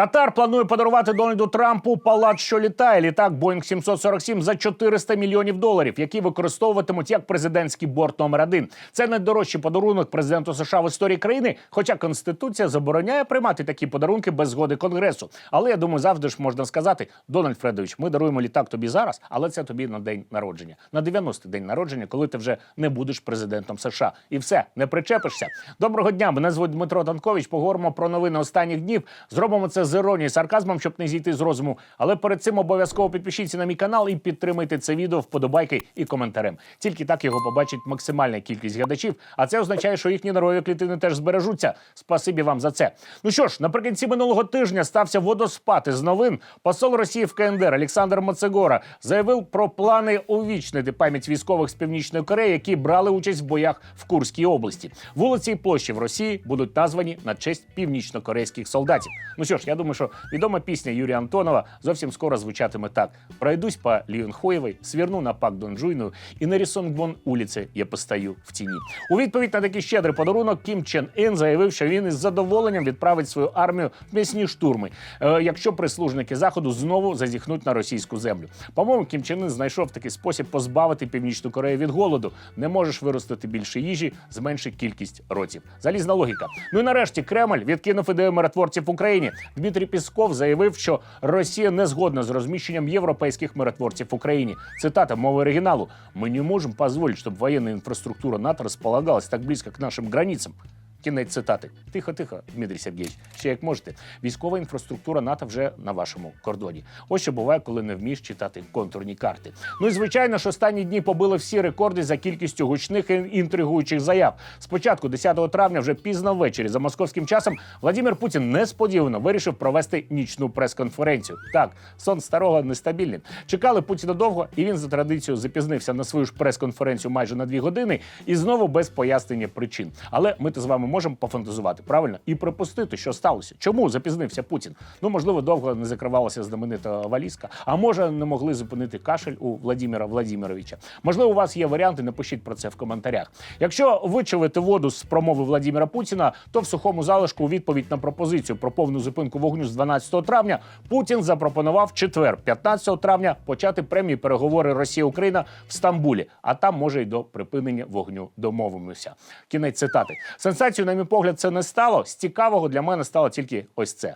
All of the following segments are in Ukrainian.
Катар планує подарувати Дональду Трампу палац, що літає. Літак Boeing 747 за 400 мільйонів доларів, які використовуватимуть як президентський борт номер один. Це найдорожчий подарунок президенту США в історії країни. Хоча конституція забороняє приймати такі подарунки без згоди конгресу. Але я думаю, завжди ж можна сказати: Дональд Фредович, ми даруємо літак тобі зараз, але це тобі на день народження, на 90-й день народження, коли ти вже не будеш президентом США. І все, не причепишся. Доброго дня. Мене звуть Дмитро Танкович. Поговоримо про новини останніх днів. Зробимо це з іронією, сарказмом, щоб не зійти з розуму. Але перед цим обов'язково підпишіться на мій канал і підтримайте це відео вподобайки і коментарем. Тільки так його побачить максимальна кількість глядачів. А це означає, що їхні нервові клітини теж збережуться. Спасибі вам за це. Ну що ж, наприкінці минулого тижня стався водоспад із новин. Посол Росії в КНДР Олександр Моцегора заявив про плани увічнити пам'ять військових з північної Кореї, які брали участь в боях в Курській області. Вулиці і площі в Росії будуть названі на честь північно-корейських солдатів. Ну що ж, я думаю, що відома пісня Юрія Антонова зовсім скоро звучатиме так: пройдусь по Ліонхоєвій, сверну на Пак Донджуйну і на Рісонгбон улиці я постаю в тіні. У відповідь на такий щедрий подарунок Кім Чен Ін заявив, що він із задоволенням відправить свою армію в м'ясні штурми, е, якщо прислужники заходу знову зазіхнуть на російську землю. По-моєму, Кім Чен Ін знайшов такий спосіб позбавити північну Корею від голоду. Не можеш виростити більше їжі, зменши кількість ротів. Залізна логіка. Ну і нарешті Кремль відкинув ідею миротворців в Україні. Дмитрій Пісков заявив, що Росія не згодна з розміщенням європейських миротворців в Україні. Цитата мови оригіналу: ми не можемо дозволити, щоб воєнна інфраструктура НАТО розполагалась так близько к нашим границям. Кінець цитати. Тихо, тихо, Дмитрій Сергійович. Ще як можете. Військова інфраструктура НАТО вже на вашому кордоні. Ось що буває, коли не вмієш читати контурні карти. Ну і звичайно ж, останні дні побили всі рекорди за кількістю гучних і інтригуючих заяв. Спочатку, 10 травня, вже пізно ввечері, за московським часом, Владимир Путін несподівано вирішив провести нічну прес-конференцію. Так, сон старого нестабільний. Чекали Путіна довго, і він за традицією запізнився на свою ж прес-конференцію майже на дві години і знову без пояснення причин. Але ми то з вами можемо пофантазувати правильно і припустити, що сталося. Чому запізнився Путін? Ну можливо, довго не закривалася знаменита валізка, а може не могли зупинити кашель у Владимира Владимировича. Можливо, у вас є варіанти. Напишіть про це в коментарях. Якщо вичавити воду з промови Владимира Путіна, то в сухому залишку у відповідь на пропозицію про повну зупинку вогню з 12 травня Путін запропонував четвер, 15 травня, почати прямі переговори Росія Україна в Стамбулі. А там може й до припинення вогню домовимося. Кінець цитати. Сенсацію, на мій погляд, це не стало. З цікавого для мене стало тільки ось це.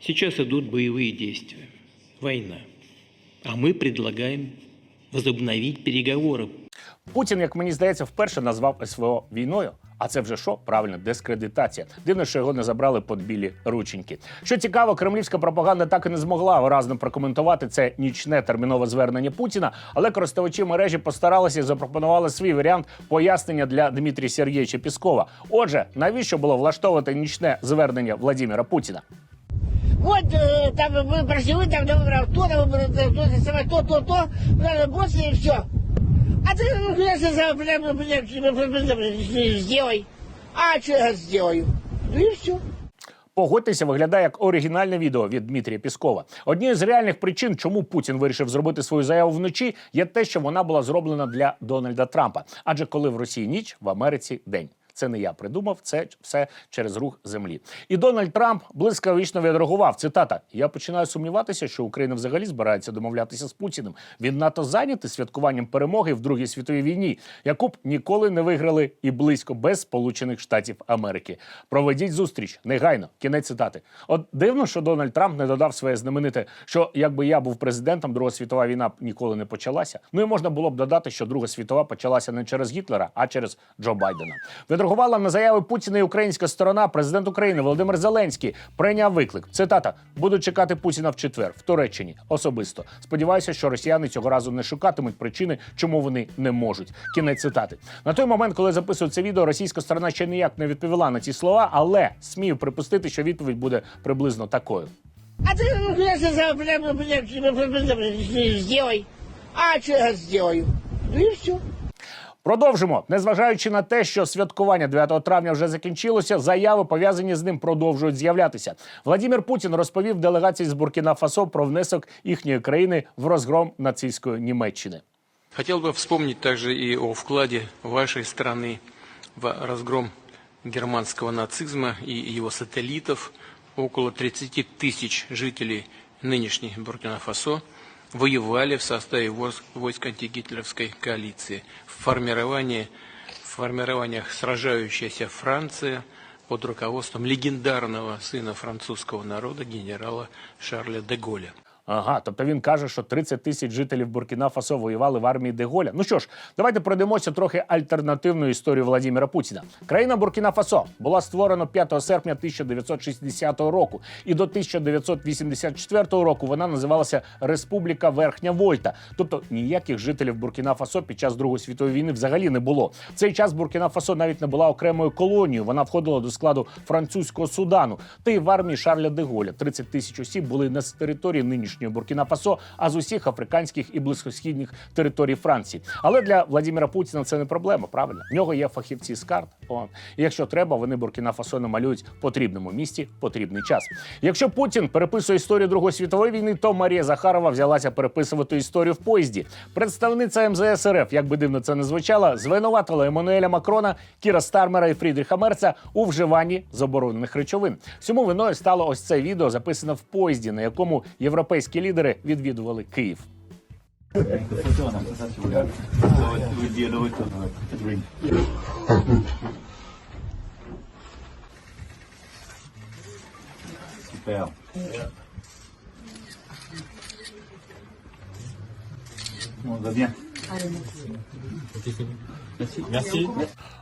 Сейчас идут боевые действия, война. А мы предлагаем возобновить переговоры. Путін, як мені здається, вперше назвав СВО війною. А це вже що? Правильно, дискредитація. Дивно, що його не забрали під білі рученьки. Що цікаво, кремлівська пропаганда так і не змогла виразно прокоментувати це нічне термінове звернення Путіна, але користувачі мережі постаралися і запропонували свій варіант пояснення для Дмитрія Сергійовича Піскова. Отже, навіщо було влаштовувати нічне звернення Владимира Путіна? Вот э, там мы прошли, вы там, там то, там, то, то, самое, то, то, то, надо больше и все. А ты, ну, конечно, за- ты бля, сделай. А что я сделаю? Ну и все. Погодьтеся, виглядає як оригінальне відео від Дмитрія Піскова. Однією з реальних причин, чому Путін вирішив зробити свою заяву вночі, є те, що вона була зроблена для Дональда Трампа. Адже коли в Росії ніч, в Америці день. Це не я придумав, це все через рух землі. І Дональд Трамп блискавично відреагував. Цитата: Я починаю сумніватися, що Україна взагалі збирається домовлятися з Путіним. Він НАТО зайнятий святкуванням перемоги в Другій світовій війні, яку б ніколи не виграли і близько без Сполучених Штатів Америки. Проведіть зустріч негайно. Кінець цитати. От дивно, що Дональд Трамп не додав своє знамените, що якби я був президентом, Друга світова війна б ніколи не почалася. Ну і можна було б додати, що Друга світова почалася не через Гітлера, а через Джо Байдена. Відреагувала на заяви Путіна і українська сторона. Президент України Володимир Зеленський прийняв виклик. Цитата: буду чекати Путіна в четвер в Туреччині особисто. Сподіваюся, що росіяни цього разу не шукатимуть причини, чому вони не можуть. Кінець цитати. На той момент, коли записую це відео, російська сторона ще ніяк не відповіла на ці слова, але смію припустити, що відповідь буде приблизно такою. А ну, бля, сделай. А что я сделаю? Ну и все. Продовжимо. Незважаючи на те, що святкування 9 травня вже закінчилося, заяви пов'язані з ним продовжують з'являтися. Владимир Путін розповів делегації з Буркіна Фасо про внесок їхньої країни в розгром нацистської Німеччини. Хотел бы вспомнить также и о вкладе вашей страны в разгром германского нацизма и его сателлитов, около 30 тысяч жителей нынешней Буркина-Фасо Воевали в составе войск, войск антигитлеровской коалиции. В формировании, в формированиях сражающаяся Франция под руководством легендарного сына французского народа генерала Шарля де Голля. Ага, тобто він каже, що 30 тисяч жителів Буркіна Фасо воювали в армії Деголя. Ну що ж, давайте пройдемося трохи альтернативною історією Владіміра Путіна. Країна Буркіна Фасо була створена 5 серпня 1960 року, і до 1984 року вона називалася Республіка Верхня Вольта. Тобто ніяких жителів Буркіна Фасо під час Другої світової війни взагалі не було. В цей час Буркіна Фасо навіть не була окремою колонією. Вона входила до складу французького судану. Та й в армії Шарля де Голля 30 тисяч осіб були не з території нинішньої Буркіна Фасо, а з усіх африканських і близькосхідних територій Франції. Але для Владіміра Путіна це не проблема. Правильно, в нього є фахівці з карт. О, і якщо треба, вони Буркіна Фасо намалюють в потрібному місці, в потрібний час. Якщо Путін переписує історію Другої світової війни, то Марія Захарова взялася переписувати історію в поїзді. Представниця МЗС РФ, як би дивно це не звучало, звинуватила Еммануеля Макрона, Кіра Стармера і Фрідріха Мерца у вживанні заборонених речовин. Всьому виною стало ось це відео, записане в поїзді, на якому європейські лідери відвідували Київ. On va bien. Merci. Merci.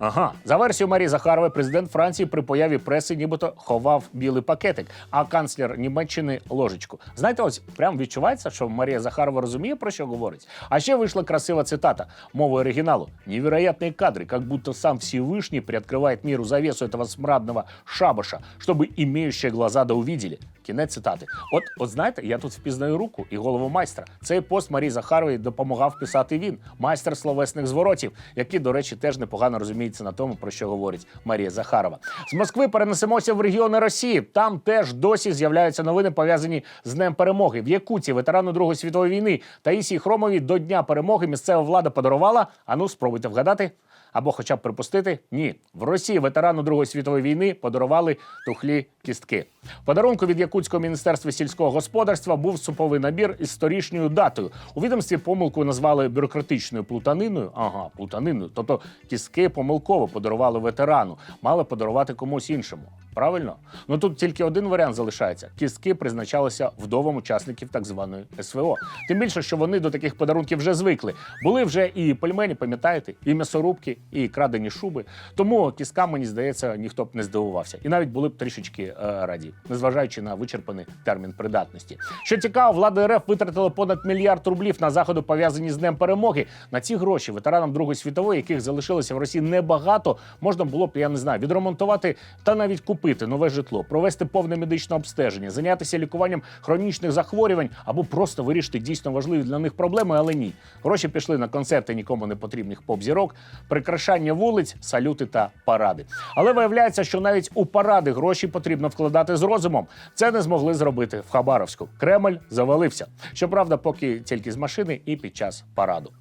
Ага, за версією Марії Захарової, президент Франції при появі преси нібито ховав білий пакетик, а канцлер Німеччини ложечку. Знаєте, ось прям відчувається, що Марія Захарова розуміє про що говорить. А ще вийшла красива цитата мовою оригіналу: невероятные кадры, как будто сам Всевышний приоткрывает миру завесу этого смрадного шабаша, чтобы имеющие глаза да увидели. Кінець цитати. От, от знаєте, я тут впізнаю руку і голову майстра. Цей пост Марії Захарової допомагав писати він, майстер словесних зворотів, який, до речі, теж непогано розуміється на тому, про що говорить Марія Захарова. З Москви перенесемося в регіони Росії. Там теж досі з'являються новини, пов'язані з Днем перемоги. В Якуті ветерану Другої світової війни Таїсії Хромовій до Дня перемоги місцева влада подарувала. А ну, спробуйте вгадати. Або хоча б припустити, ні, в Росії ветерану Другої світової війни подарували тухлі кістки. Подарунку від Якутського міністерства сільського господарства був суповий набір із сторічньою датою. У відомстві помилку назвали бюрократичною плутаниною. Ага, плутаниною. Тобто кістки помилково подарували ветерану, мали подарувати комусь іншому. Правильно? Ну тут тільки один варіант залишається: кістки призначалися вдовам учасників так званої СВО. Тим більше, що вони до таких подарунків вже звикли. Були вже і пельмені, пам'ятаєте, і м'ясорубки, і крадені шуби. Тому кісткам, мені здається, ніхто б не здивувався. І навіть були б трішечки е, раді, незважаючи на вичерпаний термін придатності. Що цікаво, влада РФ витратила понад мільярд рублів на заходи, пов'язані з Днем перемоги. На ці гроші ветеранам Другої світової, яких залишилося в Росії небагато, можна було б, я не знаю, відремонтувати та навіть купити нове житло, провести повне медичне обстеження, зайнятися лікуванням хронічних захворювань або просто вирішити дійсно важливі для них проблеми, але ні. Гроші пішли на концерти нікому не потрібних поп-зірок, прикрашання вулиць, салюти та паради. Але виявляється, що навіть у паради гроші потрібно вкладати з розумом. Це не змогли зробити в Хабаровську. Кремль завалився. Щоправда, поки тільки з машини і під час параду.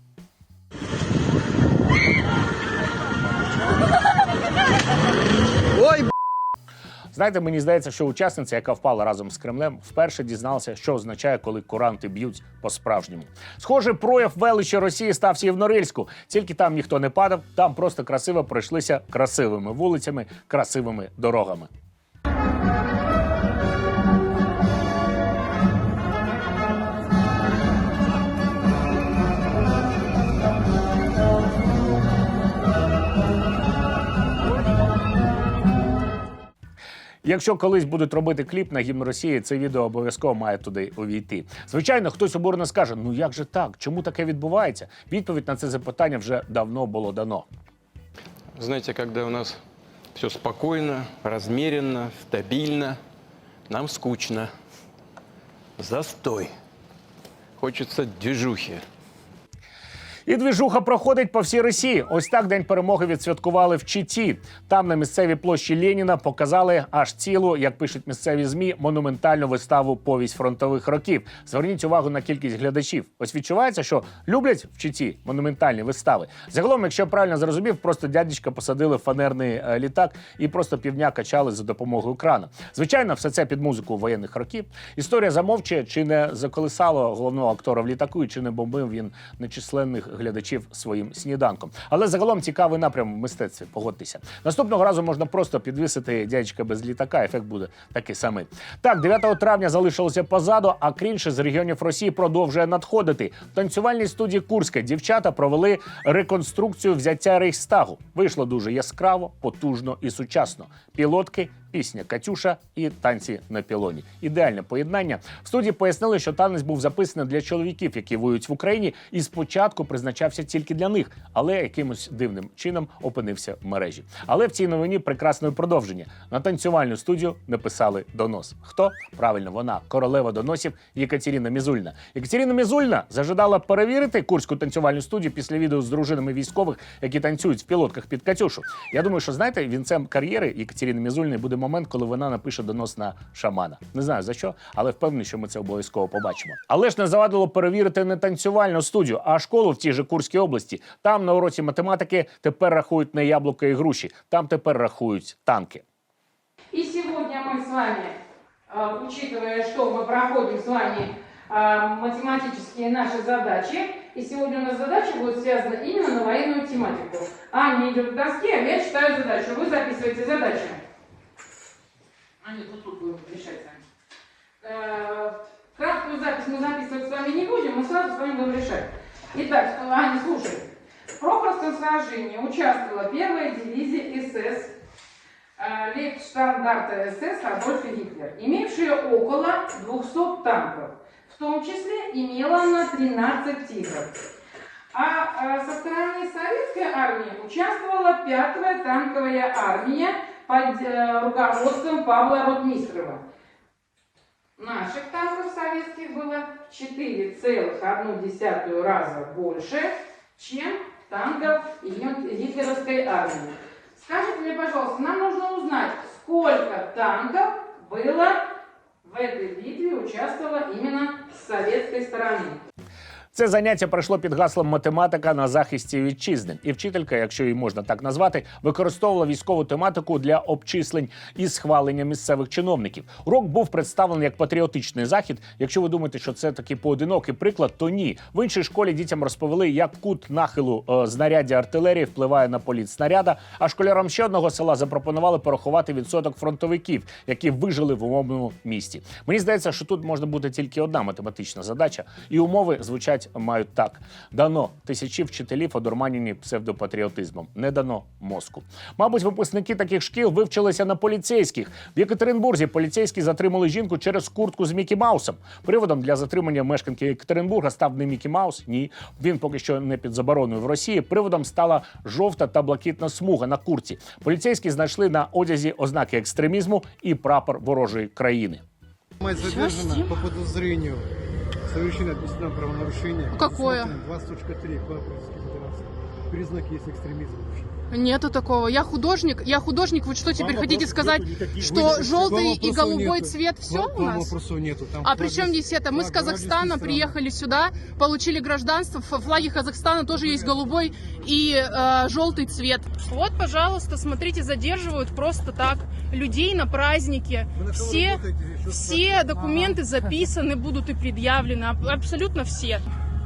Знаєте, мені здається, що учасниця, яка впала разом з Кремлем, вперше дізналася, що означає, коли куранти б'ють по-справжньому. Схоже, прояв величі Росії стався і в Норильську. Тільки там ніхто не падав, там просто красиво пройшлися красивими вулицями, красивими дорогами. Якщо колись будуть робити кліп на гімн Росії, це відео обов'язково має туди увійти. Звичайно, хтось обурено скаже: ну як же так? Чому таке відбувається? Відповідь на це запитання вже давно було дано. Знаете, когда у нас все спокойно, размеренно, стабильно, нам скучно. Застой. Хочется движухи. І двіжуха проходить по всій Росії. Ось так день перемоги відсвяткували в Читі. Там на місцевій площі Леніна показали аж цілу, як пишуть місцеві змі, монументальну виставу повість фронтових років. Зверніть увагу на кількість глядачів. Ось відчувається, що люблять в Читі монументальні вистави. Загалом, якщо я правильно зрозумів, просто дядечка посадили в фанерний е, літак і просто півдня качали за допомогою крана. Звичайно, все це під музику воєнних років. Історія замовчує, чи не заколисало головного актора в літаку, і чи не бомбив він нечисленних глядачів своїм сніданком. Але загалом цікавий напрям в мистецтві. Погодьтеся. Наступного разу можна просто підвісити дядечка без літака. Ефект буде такий самий. Так, 9 травня залишилося позаду, а крінж з регіонів Росії продовжує надходити. В танцювальній студії Курська дівчата провели реконструкцію взяття Рейхстагу. Вийшло дуже яскраво, потужно і сучасно. Пілотки. Пісня Катюша і танці на пілоні. Ідеальне поєднання. В студії пояснили, що танець був записаний для чоловіків, які воюють в Україні, і спочатку призначався тільки для них, але якимось дивним чином опинився в мережі. Але в цій новині прекрасне продовження. На танцювальну студію написали донос. Хто? Правильно, вона королева доносів Єкатерина Мізульна. Єкатерина Мізульна зажадала перевірити курську танцювальну студію після відео з дружинами військових, які танцюють в пілотках під Катюшу. Я думаю, що знаєте, вінцем кар'єри Єкатерини Мізульної буде момент, коли вона напише донос на шамана. Не знаю за що, але впевнений, що ми це обов'язково побачимо. Але ж не завадило перевірити не танцювальну студію, а школу в тій же Курській області. Там на уроці математики тепер рахують не яблука і груші, там тепер рахують танки. И сегодня мы с вами, э, учитывая, что мы проходим с вами э, математические наши задачи, и сегодня у нас задача будет связана именно на военную тематику. Аня идет к доске, а я читаю задачу. Вы записываете задачу. Аня, вот тут будем решать сами. Э, Краткую запись мы записывать с вами не будем, мы сразу с вами будем решать. Итак, Аня, слушай. В Прохоровском сражении участвовала первая дивизия СС э, Лейбштандарта СС Адольфа Гитлер, имевшая около 200 танков. В том числе имела она 13 тигров. А э, со стороны советской армии участвовала пятая танковая армия под э, руководством Павла Ротмистрова. Наших танков советских было в 4,1 раза больше, чем танков ги- гитлеровской армии. Скажите мне, пожалуйста, нам нужно узнать, сколько танков было в этой битве участвовало именно с советской стороны. Це заняття пройшло під гаслом математика на захисті вітчизни. І вчителька, якщо її можна так назвати, використовувала військову тематику для обчислень і схвалення місцевих чиновників. Урок був представлений як патріотичний захід. Якщо ви думаєте, що це такий поодинокий приклад, то ні. В іншій школі дітям розповіли, як кут нахилу е, знаряддя артилерії впливає на політ снаряда. А школярам ще одного села запропонували порахувати відсоток фронтовиків, які вижили в умовному місті. Мені здається, що тут можна бути тільки одна математична задача, і умови звучать мають так: дано тисячі вчителів одурманені псевдопатріотизмом, не дано мозку. Мабуть, випускники таких шкіл вивчилися на поліцейських. В Єкатеринбурзі поліцейські затримали жінку через куртку з Мікі Маусом. Приводом для затримання мешканки Єкатеринбурга став не Мікі Маус. Ні, він поки що не під забороною в Росії. Приводом стала жовта та блакитна смуга на куртці. Поліцейські знайшли на одязі ознаки екстремізму і прапор ворожої країни. Мать задержана по подозрению в административное правонарушение. правонарушения. Какое? 20.3 по Признаки есть экстремизма. Нету такого. Я художник. Я художник. Вы что теперь Вам хотите сказать, никаких. что Вы- желтый и голубой нету. цвет все Вам- у нас? нету. Там А при чем здесь это? Мы с Казахстана приехали сюда, получили гражданство. В флаге Казахстана тоже есть голубой и э, желтый цвет. Вот, пожалуйста, смотрите, задерживают просто так людей на празднике. На Все, работаете? Все документы записаны будут и предъявлены. Аб- Абсолютно все.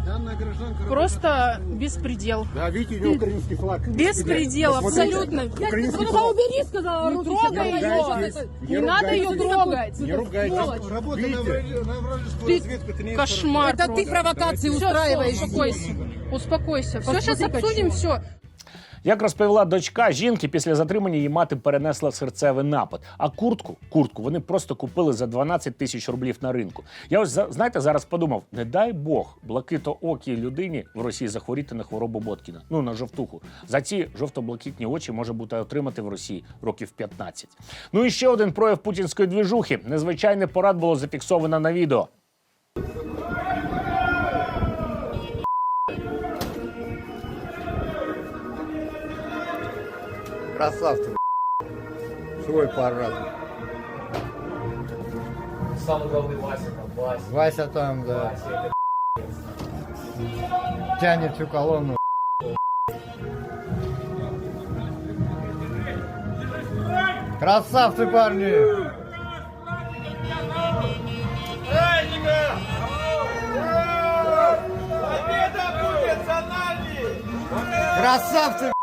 Данная гражданка Просто работает. беспредел. Да, видите, у него украинский флаг. Беспредел, Посмотрите. абсолютно. Украинский Ну, флаг. убери, сказала, Не руки. трогай ругайтесь, ее. не Не надо ее ругайтесь. трогать. Не ругайтесь. Сволочь. Работа на Видите? враг- на вражескую Ты разведку. Это не Кошмар. Это ты провокации устраиваешь. Успокойся. Успокойся. Все, сейчас обсудим все. Як розповіла дочка жінки, після затримання її мати перенесла серцевий напад. А куртку, куртку вони просто купили за 12 тисяч рублів на ринку. Я ось знаєте, зараз подумав: не дай Бог блакитоокій людині в Росії захворіти на хворобу Боткіна. Ну на жовтуху. За ці жовто-блакитні очі може бути отримати в Росії років 15. Ну і ще один прояв путінської двіжухи. Незвичайний парад було зафіксовано на відео. Красавцы, Свой парад. Самый главный Вася там, Вася. Вася там, да. Вася, это Тянет всю колонну. Красавцы, парни! Красавцы!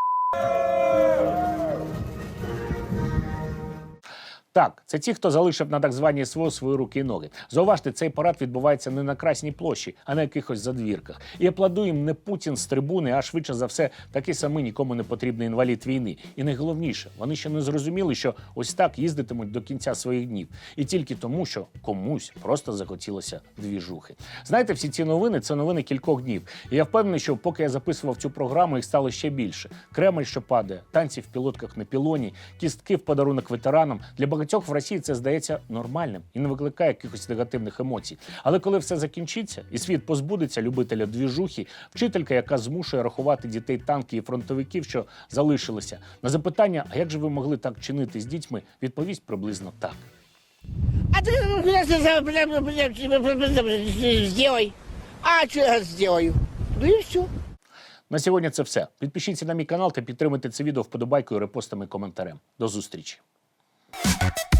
Так, це ті, хто залишив на так званій СВО свої руки і ноги. Зауважте, цей парад відбувається не на Красній площі, а на якихось задвірках. І аплодує їм не Путін з трибуни, а швидше за все такий самий нікому не потрібний інвалід війни. І найголовніше, вони ще не зрозуміли, що ось так їздитимуть до кінця своїх днів. І тільки тому, що комусь просто захотілося двіжухи. Знаєте, всі ці новини це новини кількох днів. І я впевнений, що поки я записував цю програму, їх стало ще більше. Кремль, що падає, танці в пілотках на пілоні, кістки в подарунок ветеранам. Для багатьох в Росії це здається нормальним і не викликає якихось негативних емоцій. Але коли все закінчиться і світ позбудеться любителя двіжухи, вчителька, яка змушує рахувати дітей танки і фронтовиків, що залишилися, на запитання, а як же ви могли так чинити з дітьми, відповість приблизно так. А ты ну, сделай. А что я сделаю? Ну и все. На сьогодні це все. Підпишіться на мій канал та підтримайте це відео вподобайкою, репостами і коментарем. До зустрічі. you